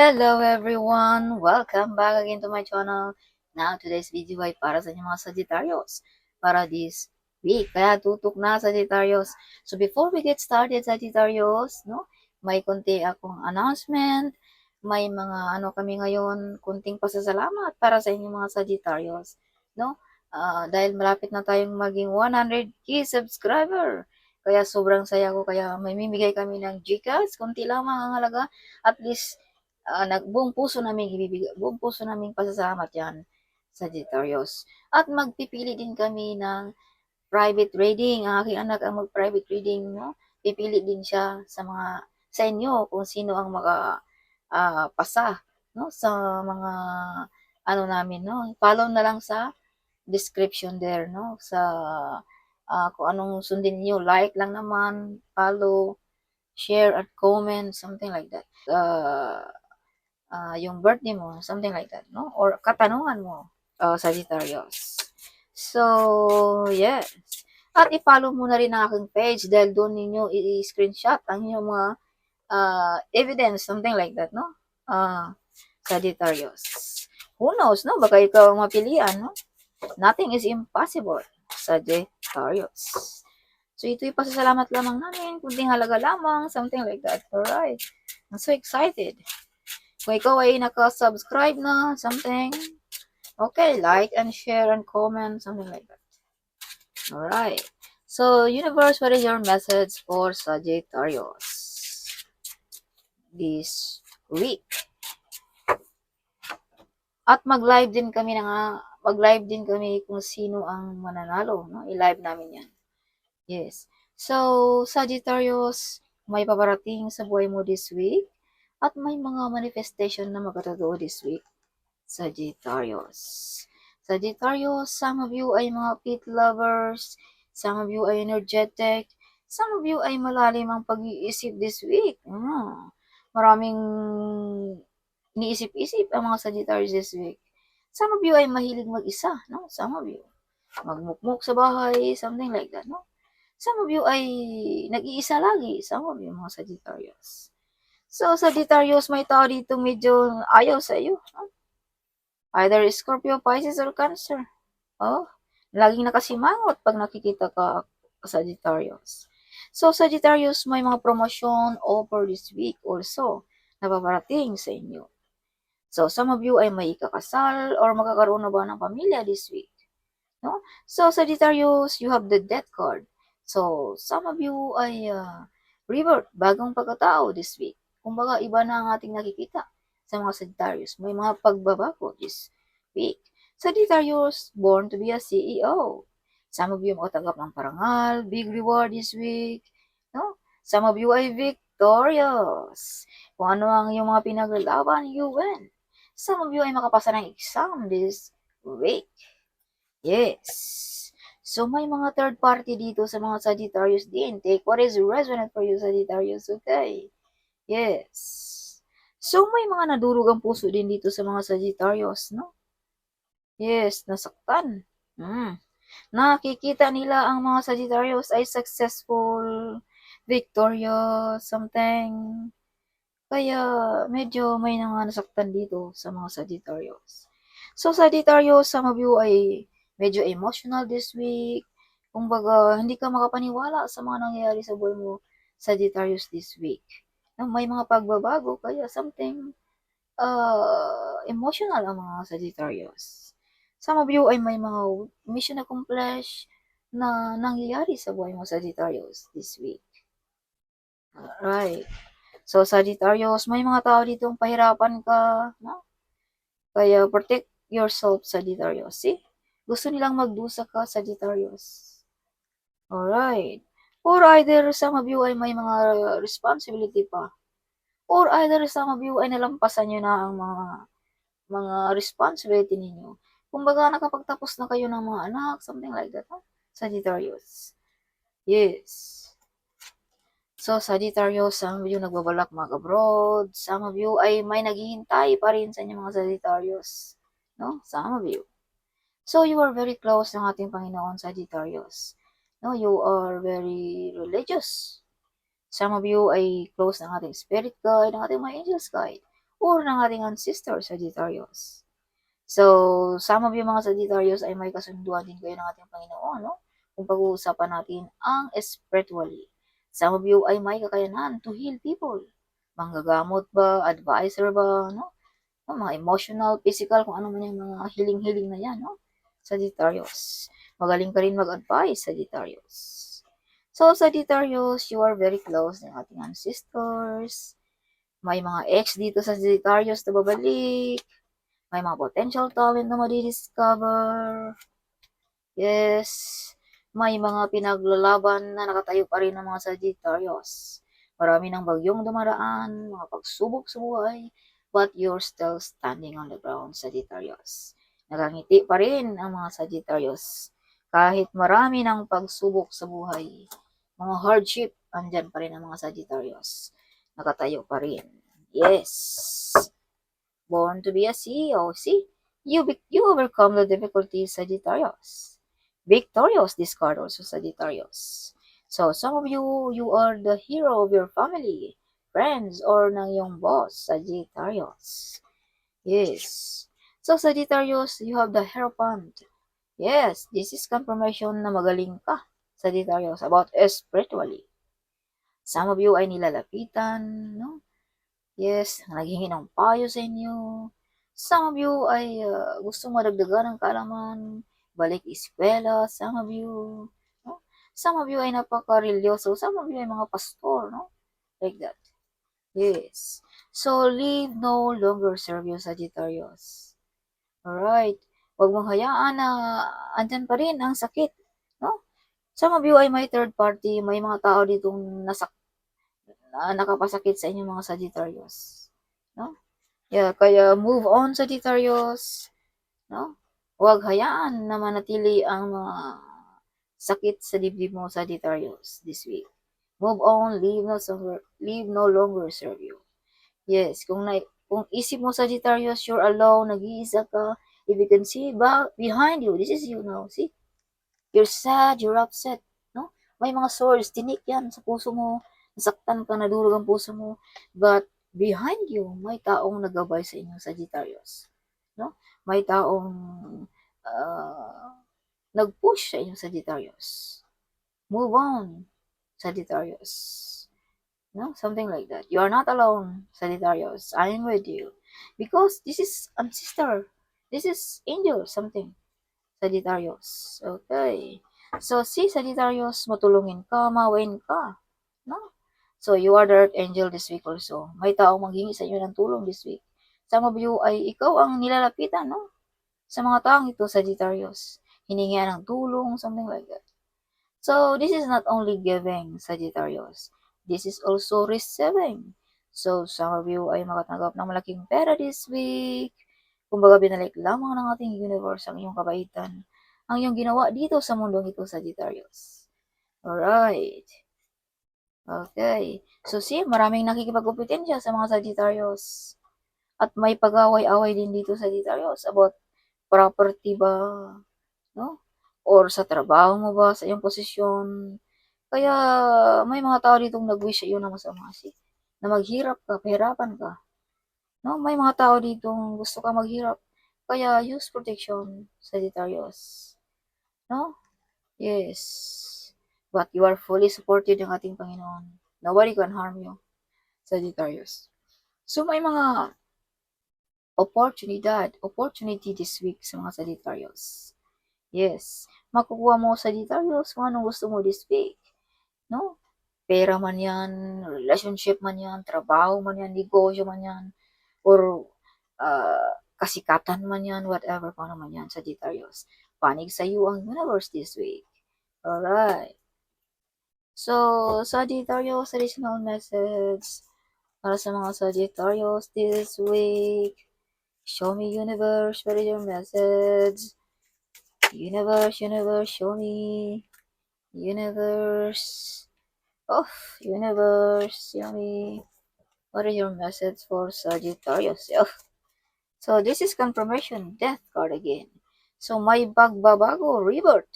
Hello everyone! Welcome back again to my channel. Now, today's video ay para sa inyong mga Sagittarius. Para this week. Kaya tutok na Sagittarius. So before we get started Sagittarius, no, may konti akong announcement. May mga ano kami ngayon, kunting pasasalamat para sa inyong mga Sagittarius. No? Ah, dahil malapit na tayong maging 100k subscriber. Kaya sobrang saya ko. Kaya may mimigay kami ng Gcash. Kunti lamang ang halaga. At least ah, nag buong puso namin ibibigay, buong puso namin pasasalamat yan, Sagittarius. At magpipili din kami ng private reading. Ang aking anak ang mag-private reading, no? Pipili din siya sa mga sa inyo kung sino ang maka ah, pasa, no? Sa mga ano namin, no? Follow na lang sa description there, no? Sa ah, kung anong sundin niyo, like lang naman, follow, share at comment, something like that. Uh, ah, yung birthday mo, something like that, no? Or katanungan mo, uh, Sagittarius. So, yes. At i-follow mo na rin ang aking page dahil doon ninyo i-screenshot ang inyong mga ah, evidence, something like that, no? Ah, Sagittarius. Who knows, no? Baka ikaw ang mapilian, no? Nothing is impossible, Sagittarius. So, ito'y pasasalamat lamang namin, kunting halaga lamang, something like that. Alright. I'm so excited. Kung ikaw ay naka-subscribe na, something, okay, like and share and comment, something like that. Alright. So, universe, what is your message for Sagittarius this week? At mag-live din kami na nga, mag-live din kami kung sino ang mananalo, no? I-live namin yan. Yes. So, Sagittarius, may paparating sa buhay mo this week at may mga manifestation na magkatotoo this week. Sagittarius. Sagittarius, some of you ay mga pit lovers, some of you ay energetic, some of you ay malalim ang pag-iisip this week. Mm. Maraming iniisip-isip ang mga Sagittarius this week. Some of you ay mahilig mag-isa, no? Some of you. Magmukmuk sa bahay, something like that, no? Some of you ay nag-iisa lagi. Some of you, mga Sagittarius. So, Sagittarius, may tao dito medyo ayaw sa iyo. Either Scorpio, Pisces, or Cancer. Oh, laging nakasimangot pag nakikita ka, Sagittarius. So, Sagittarius, may mga promosyon over this week also na paparating sa inyo. So, some of you ay may ikakasal or magkakaroon na ba ng pamilya this week. No? So, Sagittarius, you have the death card. So, some of you ay uh, revert, bagong pagkatao this week. Kumbaga, iba na ang ating nakikita sa mga Sagittarius. May mga pagbabago this week. Sagittarius, born to be a CEO. Some of you makatanggap ng parangal, big reward this week. No? Some of you ay victorious. Kung ano ang iyong mga pinaglalaban, you win. Some of you ay makapasa ng exam this week. Yes. So, may mga third party dito sa mga Sagittarius din. Take what is resonant for you, Sagittarius. Okay. Yes. So, may mga nadurog ang puso din dito sa mga Sagittarius, no? Yes, nasaktan. Hmm. Nakikita nila ang mga Sagittarius ay successful, victorious, something. Kaya, medyo may mga nasaktan dito sa mga Sagittarius. So, Sagittarius, of you ay medyo emotional this week. Kumbaga, hindi ka makapaniwala sa mga nangyayari sa buhay mo, Sagittarius, this week. No, may mga pagbabago, kaya something uh, emotional ang mga Sagittarius. Some of you ay may mga mission accomplished na nangyayari sa buhay mo, Sagittarius, this week. Alright. So, Sagittarius, may mga tao dito ang pahirapan ka, no? Kaya, protect yourself, Sagittarius. See? Gusto nilang magdusa ka, Sagittarius. Alright. Or either some of you ay may mga responsibility pa. Or either some of you ay nalampasan nyo na ang mga mga responsibility ninyo. Kumbaga, nakapagtapos na kayo ng mga anak, something like that, huh? Sagittarius. Yes. So, Sagittarius, some of you nagbabalak mag-abroad. Some of you ay may naghihintay pa rin sa inyong mga Sagittarius. No? Some of you. So, you are very close ng ating Panginoon, Sagittarius. No, you are very religious. Some of you ay close ng ating spirit guide, ng ating mga angels guide. or ng ating ancestor, Sagittarius. So, some of you mga Sagittarius ay may kasunduan din kayo ng ating Panginoon, no? Kung pag-uusapan natin ang spiritually. Some of you ay may kakayanan to heal people. Manggagamot ba, advisor ba, no? no? Mga emotional, physical, kung ano man yung mga healing-healing na yan, no? Sagittarius. Magaling ka rin mag-advise, Sagittarius. So, Sagittarius, you are very close ng ating ancestors. May mga ex dito sa Sagittarius na babalik. May mga potential talent na madidiscover. Yes. May mga pinaglalaban na nakatayo pa rin ng mga Sagittarius. Marami ng bagyong dumaraan, mga pagsubok sa buhay, but you're still standing on the ground, Sagittarius. Nakangiti pa rin ang mga Sagittarius. Kahit marami ng pagsubok sa buhay, mga hardship, andyan pa rin ang mga Sagittarius. Nakatayo pa rin. Yes. Born to be a CEO. See, you, you overcome the difficulties, Sagittarius. Victorious, this card also, Sagittarius. So, some of you, you are the hero of your family, friends, or ng iyong boss, Sagittarius. Yes. So, Sagittarius, you have the Hierophant. Yes, this is confirmation na magaling ka, Sagittarius, about spiritually. Some of you ay nilalapitan, no? Yes, naghingi ng payo sa inyo. Some of you ay uh, gusto madagdagan ng kaalaman, balik eskwela, some of you, no? Some of you ay napaka-religyoso, some of you ay mga pastor, no? Like that. Yes. So, leave no longer serve you, Sagittarius. Alright. Huwag mong hayaan na andyan pa rin ang sakit, no? Some of you ay may third party, may mga tao ditong nasak na nakapasakit sa inyong mga Sagittarius. No? Yeah, kaya move on Sagittarius. No? Huwag hayaan na manatili ang mga sakit sa dibdib mo Sagittarius this week. Move on, leave no longer, leave no longer serve you. Yes, kung na, kung isip mo Sagittarius, you're alone, nag-iisa ka, if you can see behind you, this is you now, see? You're sad, you're upset, no? May mga swords, tinik yan sa puso mo, nasaktan ka, nadurog ang puso mo, but behind you, may taong nagabay sa inyo, Sagittarius. No? May taong uh, nag-push sa inyo, Sagittarius. Move on, Sagittarius. No? Something like that. You are not alone, Sagittarius. I am with you. Because this is ancestor. This is angel, something. Sagittarius. Okay. So, si Sagittarius, matulungin ka, mawin ka. No? So, you are the earth angel this week also. May taong maghingi sa inyo ng tulong this week. Some of you ay ikaw ang nilalapitan, no? Sa mga taong ito, Sagittarius. Hiningihan ng tulong, something like that. So, this is not only giving, Sagittarius. This is also receiving. So, some of you ay makatanggap ng malaking pera this week. Kumbaga, binalik lamang ng ating universe ang iyong kabaitan. Ang iyong ginawa dito sa mundong ito, Sagittarius. Alright. Okay. So, see, maraming nakikipag-competensya sa mga Sagittarius. At may pag-away-away din dito sa Sagittarius about property ba, no? Or sa trabaho mo ba, sa iyong posisyon. Kaya, may mga tao ditong nag-wish sa iyo na masama, see? Na maghirap ka, pahirapan ka. No? May mga tao ditong gusto ka maghirap. Kaya, use protection, Sagittarius. No? Yes. But you are fully supported ng ating Panginoon. Nobody can harm you, Sagittarius. So, may mga oportunidad, opportunity this week sa mga Sagittarius. Yes. Makukuha mo, Sagittarius, kung anong gusto mo this week. No? Pera man yan, relationship man yan, trabaho man yan, negosyo man yan, or uh, kasikatan man yan, whatever pa naman yan, Sagittarius. Panig sa iyo ang universe this week. Alright. So, Sagittarius, additional message para sa mga Sagittarius this week. Show me universe, what is your message? Universe, universe, show me. Universe. Oh, universe, show me. What is your message for Sagittarius? So, this is confirmation, death card again. So, may bagbabago, rebirth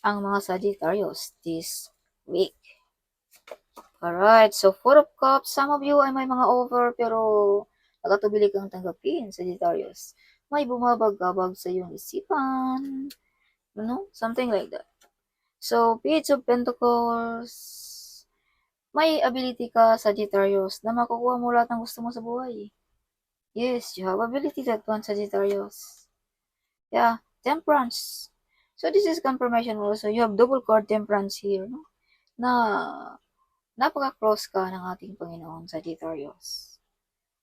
ang mga Sagittarius this week. Alright, so Four of Cups, some of you ay may mga over pero nakatubili kang tanggapin, Sagittarius. May bumabag-abag sa iyong isipan. No? Something like that. So, Page of Pentacles, may ability ka, Sagittarius, na makukuha mo lahat ng gusto mo sa buhay. Yes, you have ability that one, Sagittarius. Yeah, Temperance. So, this is confirmation also. You have double card Temperance here, no? Na napaka-close ka ng ating Panginoon, Sagittarius.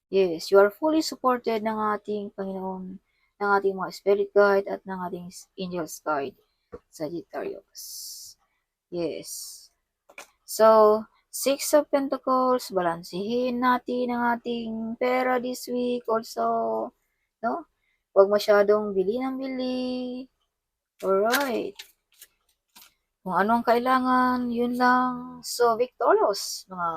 Yes, you are fully supported ng ating Panginoon, ng ating mga spirit guide at ng ating angels guide, Sagittarius. Yes. So, Six of Pentacles, balansihin natin ang ating pera this week also. No? Huwag masyadong bili ng bili. Alright. Kung ano ang kailangan, yun lang. So, victorious. Mga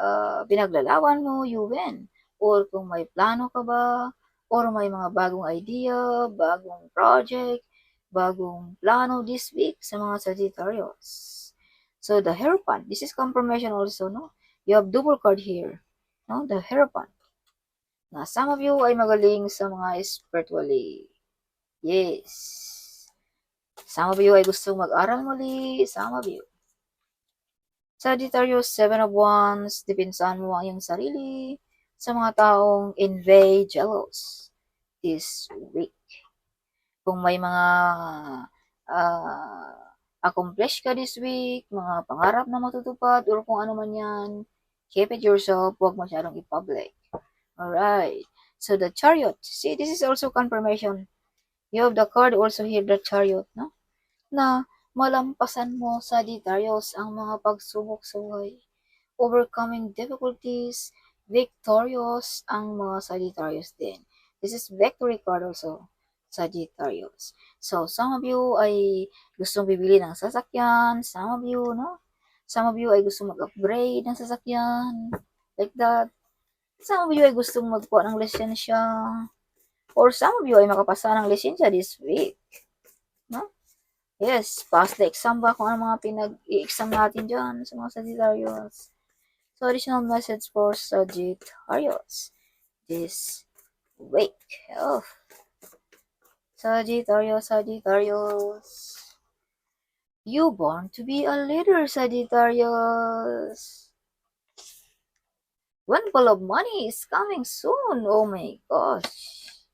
uh, pinaglalawan mo, you win. Or kung may plano ka ba, or may mga bagong idea, bagong project, bagong plano this week sa mga Sagittarius. So the Hierophant, this is confirmation also, no? You have double card here, no? The Hierophant. Na some of you ay magaling sa mga spiritually. Yes. Some of you ay gustong mag-aral muli. Some of you. Sagittarius, Seven of Wands, dipinsan mo ang iyong sarili sa mga taong envy, jealous this week. Kung may mga uh, accomplish ka this week, mga pangarap na matutupad, or kung ano man yan, keep it yourself, huwag masyadong i-public. Alright. So the chariot, see, this is also confirmation. You have the card also here, the chariot, no? Na malampasan mo sa Sagittarius ang mga pagsubok sa buhay. Overcoming difficulties, victorious ang mga Sagittarius din. This is victory card also, Sagittarius. So, some of you ay gustong bibili ng sasakyan, some of you, no? Some of you ay gustong mag-upgrade ng sasakyan, like that. Some of you ay gustong magkuha ng lisensya, or some of you ay makapasa ng lisensya this week. No? Yes, pass the exam ba kung ano mga pinag-i-exam natin dyan sa mga Sagittarius. So, additional message for Sagittarius this week. Oh. Sagittarius, Sagittarius. You born to be a leader, Sagittarius. Windfall of money is coming soon. Oh my gosh.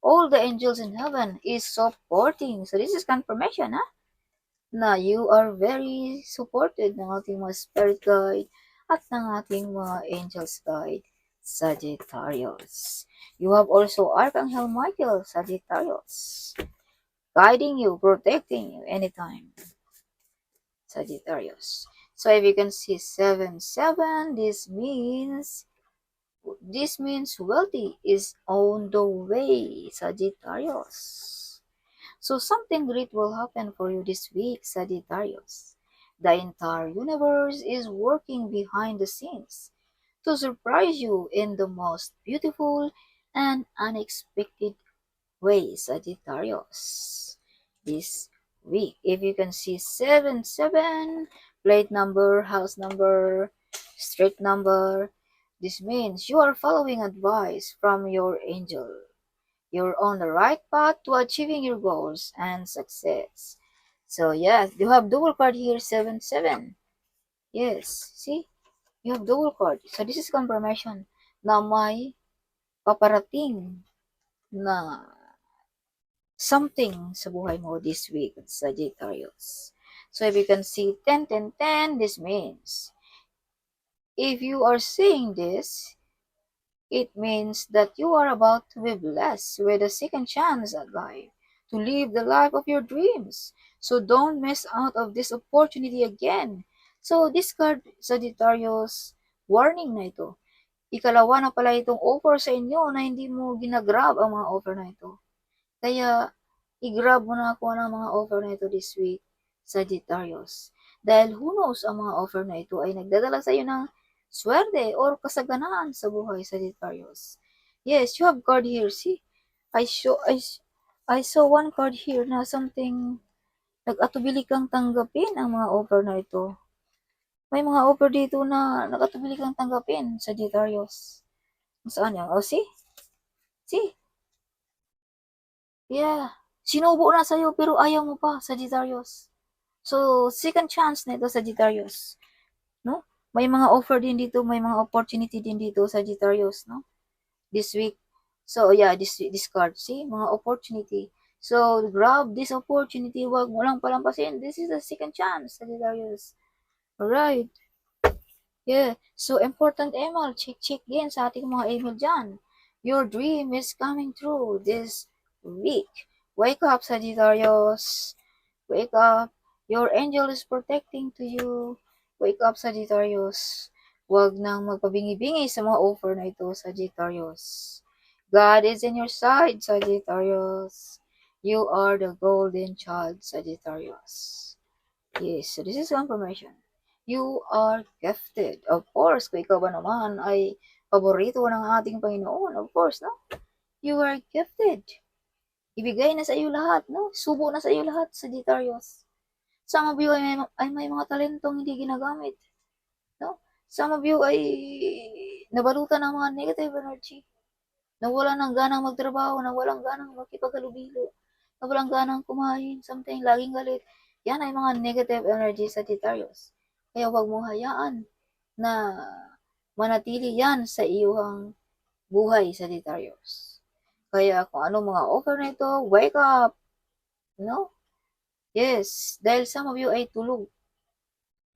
All the angels in heaven is supporting. So this is confirmation, ha? Na you are very supported ng ating mga spirit guide at ng ating mga angels guide, Sagittarius. You have also Archangel Michael, Sagittarius, guiding you, protecting you anytime. Sagittarius. So if you can see 7 7, this means this means wealthy is on the way, Sagittarius. So something great will happen for you this week, Sagittarius. The entire universe is working behind the scenes to surprise you in the most beautiful and unexpected way, Sagittarius. This week, if you can see 7 7, plate number, house number, street number, this means you are following advice from your angel. You're on the right path to achieving your goals and success. So yes, you have double card here, 7 7. Yes, see? You have double card. So this is confirmation na may paparating na something sa buhay mo this week, Sagittarius. So if you can see 10, 10, 10, this means if you are saying this, it means that you are about to be blessed with a second chance at life to live the life of your dreams. So don't miss out of this opportunity again. So this card, Sagittarius, warning na ito. Ikalawa na pala itong offer sa inyo na hindi mo ginagrab ang mga offer na ito. Kaya, i-grab mo na ako ng mga offer na ito this week, Sagittarius. Dahil who knows ang mga offer na ito ay nagdadala sa iyo ng swerte or kasaganaan sa buhay, Sagittarius. Yes, you have card here. See, I show, I, I saw one card here na something nag-atubili kang tanggapin ang mga offer na ito. May mga offer dito na nakatubili kang tanggapin, Sagittarius. Saan yan? Oh, see? See? Yeah. Sinubo na sa'yo pero ayaw mo pa, Sagittarius. So, second chance na ito, Sagittarius. No? May mga offer din dito, may mga opportunity din dito, Sagittarius, no? This week. So, yeah, this, this card. See? Mga opportunity. So, grab this opportunity. Huwag mo lang palampasin. This is the second chance, Sagittarius. Alright. Yeah. So, important email. Check, check din sa ating mga email dyan. Your dream is coming true this week. Wake up, Sagittarius. Wake up. Your angel is protecting to you. Wake up, Sagittarius. Huwag nang magpabingi-bingi sa mga offer na ito, Sagittarius. God is in your side, Sagittarius. You are the golden child, Sagittarius. Yes, so this is confirmation. You are gifted. Of course, kung ikaw ba naman ay paborito ng ating Panginoon, of course, no? You are gifted. Ibigay na sa iyo lahat, no? Subo na sa iyo lahat, Sagittarius. Some of you ay may, ay may mga talentong hindi ginagamit. No? Some of you ay nabalutan ng mga negative energy. Nawala ng ganang magtrabaho, nawalang ganang makipaghalubilo, nawalang ganang kumain, something, laging galit. Yan ay mga negative energy sa Sagittarius. Kaya huwag mo hayaan na manatili yan sa iyong buhay sa Sagittarius. Kaya kung ano mga offer na ito, wake up! No? Yes, dahil some of you ay tulog.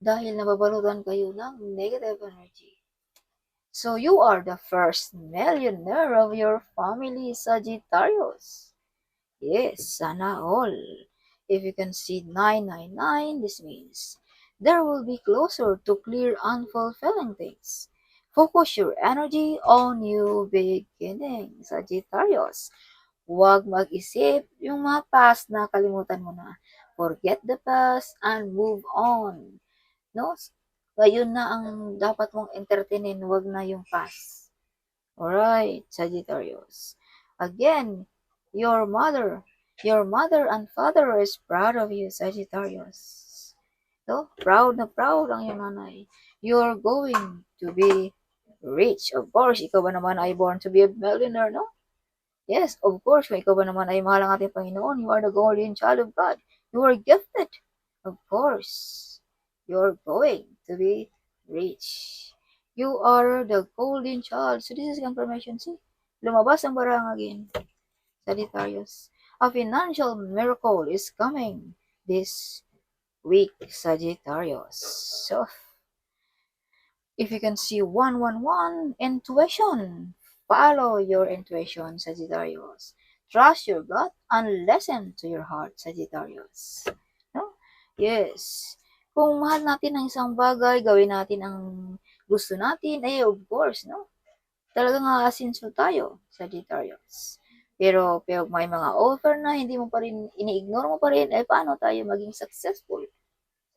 Dahil nababalutan kayo ng negative energy. So you are the first millionaire of your family, Sagittarius. Yes, sana all. If you can see 999, this means there will be closer to clear unfulfilling things. Focus your energy on new beginning, Sagittarius. Huwag mag-isip yung mga past na kalimutan mo na. Forget the past and move on. No? Ngayon na ang dapat mong entertainin, wag na yung past. Alright, Sagittarius. Again, your mother, your mother and father is proud of you, Sagittarius. No? Proud na proud ang iyong nanay. You're going to be rich. Of course, ikaw ba naman ay born to be a millionaire, no? Yes, of course, ikaw ba naman ay mahal ang ating Panginoon, you are the golden child of God. You are gifted. Of course, you're going to be rich. You are the golden child. So this is confirmation. See, lumabas ang barang again. Sagittarius. A financial miracle is coming this week, Sagittarius. So, if you can see 111, intuition. Follow your intuition, Sagittarius. Trust your gut and listen to your heart, Sagittarius. No? Yes. Kung mahal natin ang isang bagay, gawin natin ang gusto natin, eh of course, no? Talagang aasinso tayo, Sagittarius. Pero, pero may mga offer na hindi mo pa rin, ini-ignore mo pa rin, eh paano tayo maging successful,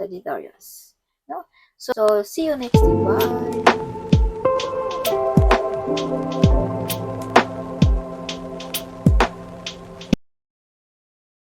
Sagittarius? No? So, see you next time. Bye!